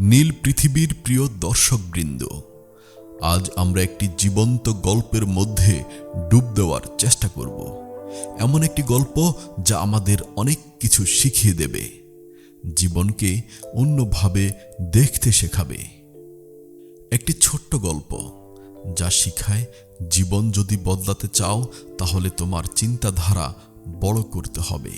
নীল পৃথিবীর প্রিয় দর্শকবৃন্দ, আজ আমরা একটি জীবন্ত গল্পের মধ্যে ডুব দেওয়ার চেষ্টা করব। এমন একটি গল্প যা আমাদের অনেক কিছু শিখিয়ে দেবে, জীবনকে অন্যভাবে দেখতে শেখাবে। একটি ছোট্ট গল্প, যা শিখায়, জীবন যদি বদলাতে চাও, তাহলে তোমার চিন্তাধারা বড় করতে হবে।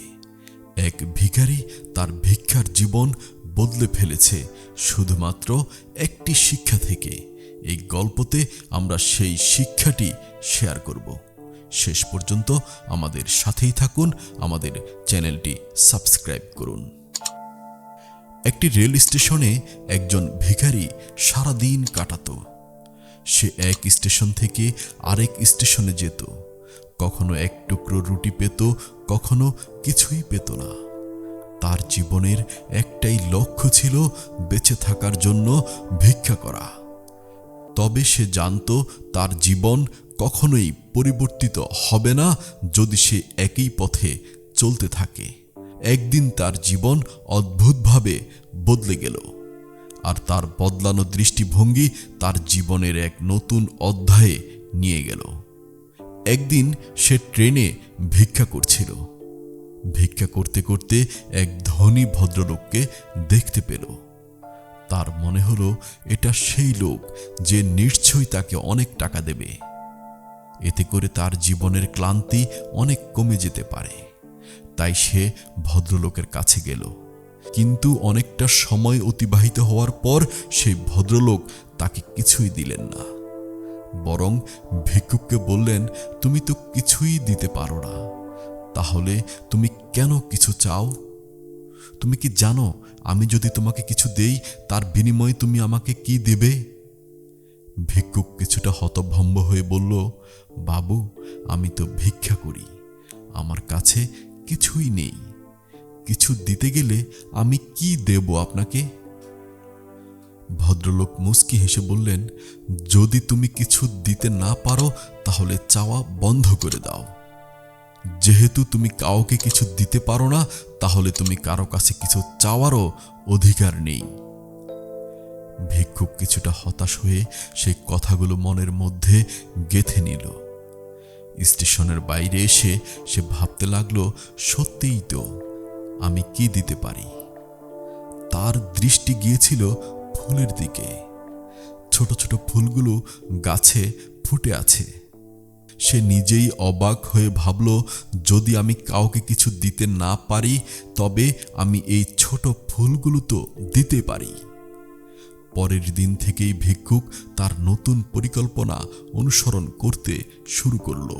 এক ভিখারি তার ভিক্ষার জীবন বদলে ফেলেছে শুধুমাত্র একটি শিক্ষা থেকে। এই গল্পতে আমরা সেই শিক্ষাটি শেয়ার করব। শেষ পর্যন্ত আমাদের সাথেই থাকুন, আমাদের চ্যানেলটি সাবস্ক্রাইব করুন। একটি রেল স্টেশনে একজন ভিখারি সারাদিন কাটাতো। সে এক স্টেশন থেকে আরেক স্টেশনে যেত। কখনো এক টুকরো রুটি পেত, কখনো কিছুই পেত না। তার জীবনের একটাই লক্ষ্য ছিল বেঁচে থাকার জন্য ভিক্ষা করা। তবে সে জানত তার জীবন কখনোই পরিবর্তিত হবে না যদি সে একই পথে চলতে থাকে। একদিন তার জীবন অদ্ভুতভাবে বদলে গেল আর তার বদলানো দৃষ্টিভঙ্গি তার জীবনের এক নতুন অধ্যায়ে নিয়ে গেল। একদিন সে ট্রেনে ভিক্ষা করছিল। ভিক্ষা করতে করতে এক ধনী ভদ্রলোককে দেখতে পেল। তার মনে হলো, এটা সেই লোক যে নিশ্চয়ই তাকে অনেক টাকা দেবে। এতে করে তার জীবনের ক্লান্তি অনেক কমে যেতে পারে। তাই সে ভদ্রলোকের কাছে গেল। কিন্তু অনেকটা সময় অতিবাহিত হওয়ার পর সেই ভদ্রলোক তাকে কিছুই দিলেন না। বরং ভিক্ষুককে বললেন, তুমি তো কিছুই দিতে পারো না। তাহলে তুমি কেন কিছু চাও? তুমি কি জানো আমি যদি তোমাকে কিছু দেই, তার বিনিময়ে তুমি আমাকে কি দেবে? ভিক্ষুক কিছুটা হতভম্ব হয়ে বলল, বাবু, আমি তো ভিক্ষা করি। আমার কাছে কিছুই নেই। কিছু দিতে গেলে আমি কি দেব আপনাকে? ভদ্রলোক মুস্কি হেসে বললেন, যদি তুমি কিছু দিতে না পারো, তাহলে চাওয়া বন্ধ করে দাও। যেহেতু তুমি কাউকে কিছু দিতে পারো না, তাহলে তুমি কারও কাছে কিছু চাওয়ারও অধিকার নেই। ভিক্ষুক কিছুটা হতাশ হয়ে সেই কথাগুলো মনের মধ্যে গেথে নিল। স্টেশনের বাইরে এসে সে ভাবতে লাগল, সত্যিই তো, আমি কি দিতে পারি? তার দৃষ্টি গিয়েছিল ফুলের দিকে। ছোট ছোট ফুলগুলো গাছে ফুটে আছে। সে নিজেই অবাক হয়ে ভাবল, যদি আমি কাউকে কিছু দিতে না পারি, তবে আমি এই ছোট ফুলগুলো তো দিতে পারি। পরের দিন থেকেই ভিক্ষুক তার নতুন পরিকল্পনা অনুসরণ করতে শুরু করল।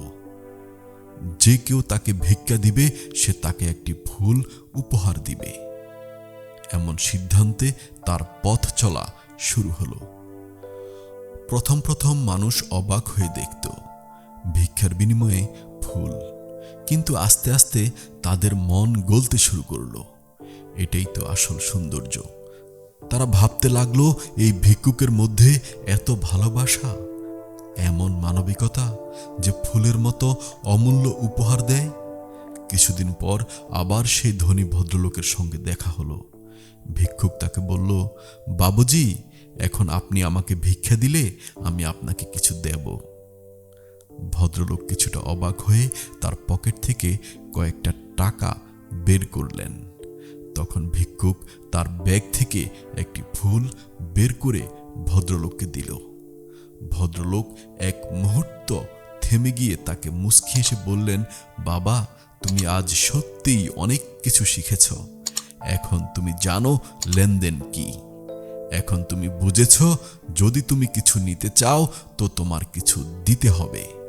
যে কেউ তাকে ভিক্ষা দিবে, সে তাকে একটি ফুল উপহার দিবে। এমন সিদ্ধান্তে তার পথ চলা শুরু হলো। প্রথম প্রথম মানুষ অবাক হয়ে দেখত। ভিক্ষার বিনিময়ে ফুল। কিন্তু আস্তে আস্তে তাদের মন গলতে শুরু করল। এটাই তো আসল সৌন্দর্য। তারা ভাবতে লাগল, এই ভিক্ষুকের মধ্যে এত ভালোবাসা? এমন মানবিকতা যে ফুলের মতো অমূল্য উপহার দেয়? কিছুদিন পর আবার সেই ধনী ভদ্রলোকের সঙ্গে দেখা হলো। ভিক্ষুক তাকে বলল, বাবুজি, এখন আপনি আমাকে ভিক্ষা দিলে আমি আপনাকে কিছু দেব। ভদ্রলোক কিছুটা অবাক হয়ে তার পকেট থেকে কয়েকটা টাকা বের করলেন। তখন ভিক্ষুক তার ব্যাগ থেকে একটি ফুল বের করে ভদ্রলোককে দিল। ভদ্রলোক এক মুহূর্ত থেমে গিয়ে তাকে মুচকি এসে বললেন, বাবা, তুমি আজ সত্যিই অনেক কিছু শিখেছ। এখন তুমি জানো লেনদেন কি। এখন তুমি বুঝেছ, যদি তুমি কিছু নিতে চাও, তো তোমার কিছু দিতে হবে।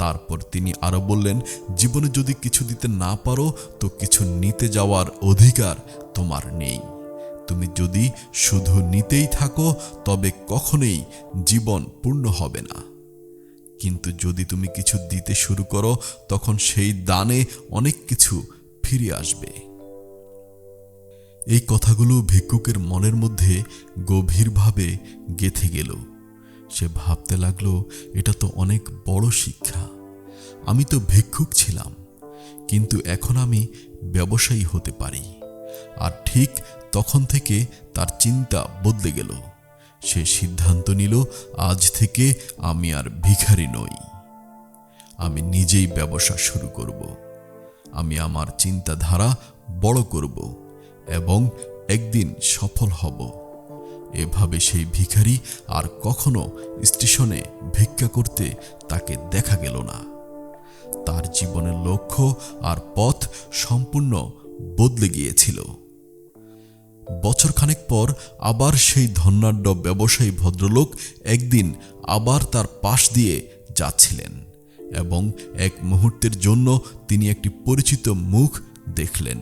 তারপর তিনি আরও বললেন, জীবনে যদি কিছু দিতে না পারো, তো কিছু নিতে যাওয়ার অধিকার তোমার নেই। তুমি যদি শুধু নিতেই থাকো, তবে কখনোই জীবন পূর্ণ হবে না। কিন্তু যদি তুমি কিছু দিতে শুরু করো, তখন সেই দানে অনেক কিছু ফিরে আসবে। এই কথাগুলো ভিক্ষুকের মনের মধ্যে গভীরভাবে গেথে গেল। সে ভাবতে লাগল, এটা তো অনেক বড় শিক্ষা। আমি তো ভিক্ষুক ছিলাম, কিন্তু এখন আমি ব্যবসায়ী হতে পারি। আর ঠিক তখন থেকে তার চিন্তা বদলে গেল। সে সিদ্ধান্ত নিল, আজ থেকে আমি আর ভিখারি নই। আমি নিজেই ব্যবসা শুরু করব। আমি আমার চিন্তাধারা বড় করব এবং একদিন সফল হব। এভাবে সেই ভিখারি আর কখনো স্টেশনে ভিক্ষা করতে তাকে দেখা গেল না। তার জীবনের লক্ষ্য আর পথ সম্পূর্ণ বদলে গিয়েছিল। বছরখানেক পর আবার সেই ধনাঢ্য ব্যবসায়ী ভদ্রলোক একদিন আবার তার পাশ দিয়ে যাচ্ছিলেন এবং এক মুহূর্তের জন্য তিনি একটি পরিচিত মুখ দেখলেন।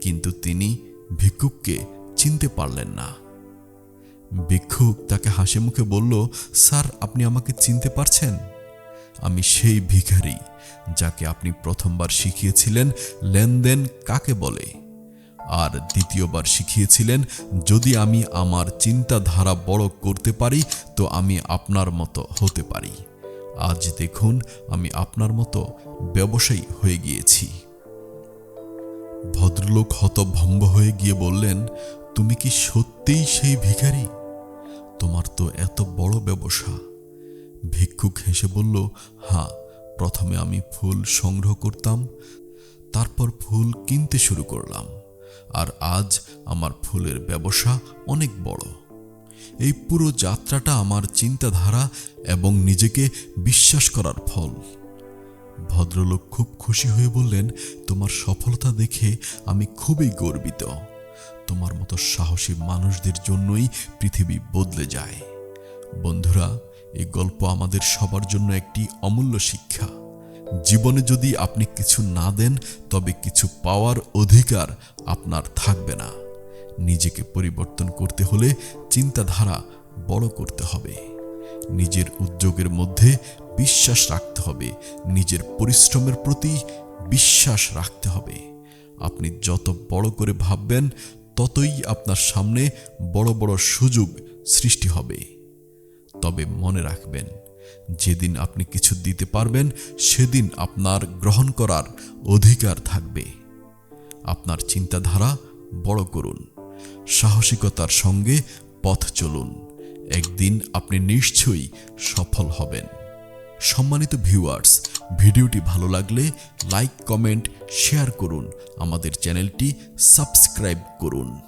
কিন্তু তিনি ভিক্ষুককে চিনতে পারলেন না। ভিক্ষুক তাকে হাসি মুখে বলল, স্যার, আপনি আমাকে চিনতে পারছেন? আমি সেই ভিখারি যাকে আপনি প্রথমবার শিখিয়েছিলেন লেনদেন কাকে বলে? আর দ্বিতীয়বার শিখিয়েছিলেন, যদি আমি আমার চিন্তাধারা বড় করতে পারি, তো আমি আপনার মতো হতে পারি। আজ দেখুন, আমি আপনার মতো ব্যবসায়ী হয়ে গিয়েছি। ভদ্রলোক হতভম্ব হয়ে গিয়ে বললেন তুমি কি সত্যিই সেই ভিখারি? তোমার তো এত বড় ব্যবসা। ভিক্ষুক হেসে বলল হ্যাঁ প্রথমে আমি ফুল সংগ্রহ করতাম, তারপর ফুল কিনতে শুরু করলাম, আর আজ আমার ফুলের ব্যবসা অনেক বড়। এই পুরো যাত্রাটা আমার চিন্তাধারা এবং নিজেকে বিশ্বাস করার ফল। ভদ্রলোক খুব খুশি হয়ে বললেন, তোমার সফলতা দেখে আমি খুবই গর্বিত। তোমার মতো সাহসী মানুষদের জন্যই পৃথিবী বদলে যায়। বন্ধুরা এই গল্প আমাদের সবার জন্য একটি অমূল্য শিক্ষা। জীবনে যদি আপনি কিছু না দেন, তবে কিছু পাওয়ার অধিকার আপনার থাকবে না। নিজেকে পরিবর্তন করতে হলে চিন্তাধারা বড় করতে হবে। নিজের উদ্যোগের মধ্যে বিশ্বাস রাখতে হবে। নিজের পরিশ্রমের প্রতি বিশ্বাস রাখতে হবে। আপনি যত বড় করে ভাববেন, ততই আপনার সামনে বড় বড় সুযোগ সৃষ্টি হবে। তবে মনে রাখবেন, যেদিন আপনি কিছু দিতে পারবেন, সেদিন আপনার গ্রহণ করার অধিকার থাকবে। আপনার চিন্তাধারা বড় করুন, সাহসিকতার সঙ্গে পথ চলুন, একদিন আপনি নিশ্চয়ই সফল হবেন। সম্মানিত ভিউয়ার্স ভিডিওটি ভালো লাগলে লাইক কমেন্ট শেয়ার করুন। আমাদের চ্যানেলটি সাবস্ক্রাইব করুন।